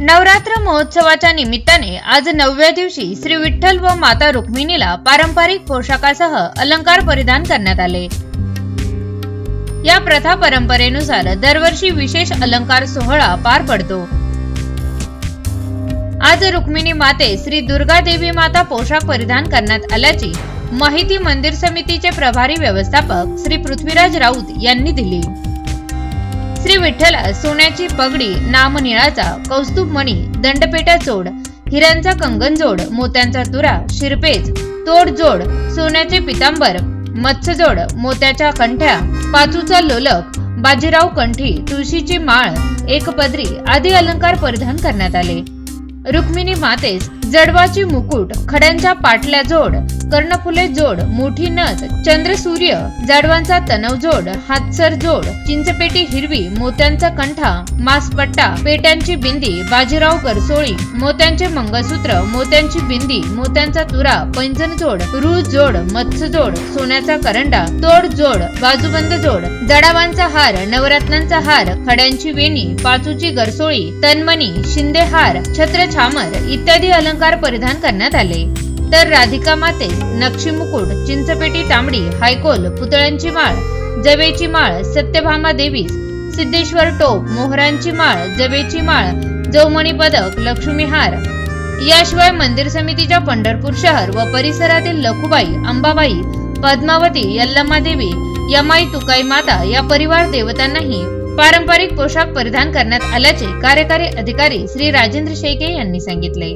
नवरात्र महोत्सवाच्या निमित्ताने आज नवव्या दिवशी श्री विठ्ठल व माता रुक्मिणीला पारंपरिक पोशाखासह अलंकार परिधान करण्यात आले. या प्रथा परंपरेनुसार दरवर्षी विशेष अलंकार सोहळा पार पडतो. आज रुक्मिणी माते श्री दुर्गा देवी माता पोशाख परिधान करण्यात आल्याची माहिती मंदिर समितीचे प्रभारी व्यवस्थापक श्री पृथ्वीराज राऊत यांनी दिली. श्री विठ्ठला सोन्याची पगडी नामनिळाचा कौस्तुभ मणी दंडपेटा चोड हिऱ्यांचा कंगन जोड मोत्यांचा तुरा शिरपेज तोड जोड सोन्याचे पितांबर मत्स्यजोड मोत्याच्या कंठ्या पाचूचा लोलक बाजीराव कंठी तुळशीची माळ एकपदरी आदी अलंकार परिधान करण्यात आले. रुक्मिणी मातेस जडवाची मुकुट खड्यांच्या पाटल्या जोड कर्णफुले जोड मोठी नथ चंद्रसूर्य जाडवांचा तनव जोड हातसर जोड चिंचपेटी हिरवी मोत्यांचा कंठा मासपट्टा पेट्यांची बिंदी बाजीराव गरसोळी मोत्यांचे मंगळसूत्र मोत्यांची बिंदी मोत्यांचा तुरा पैंजण जोड रूळ जोड मत्स्य जोड सोन्याचा करंडा तोड जोड बाजूबंद जोड जडावांचा हार नवरत्नांचा हार खड्यांची वेणी पाचूची गरसोळी तन्मणी शिंदे हार छत्र छामर इत्यादी अलंकार परिधान करण्यात आले. तर राधिका माते नक्षी मुकुट चिंचपेटी तांबडी हायकोल पुतळ्यांची माळ जवेची माळ सत्यभामा देवीस सिद्धेश्वर टोप मोहरांची माळ जवेची माळ जवमणी पदक लक्ष्मीहार याशिवाय मंदिर समितीच्या पंढरपूर शहर व परिसरातील लखुबाई अंबाबाई पद्मावती यल्लम्मा देवी यमाई तुकाई माता या परिवार देवतांनाही पारंपरिक पोशाख परिधान करण्यात आल्याचे कार्यकारी अधिकारी श्री राजेंद्र शेके यांनी सांगितले.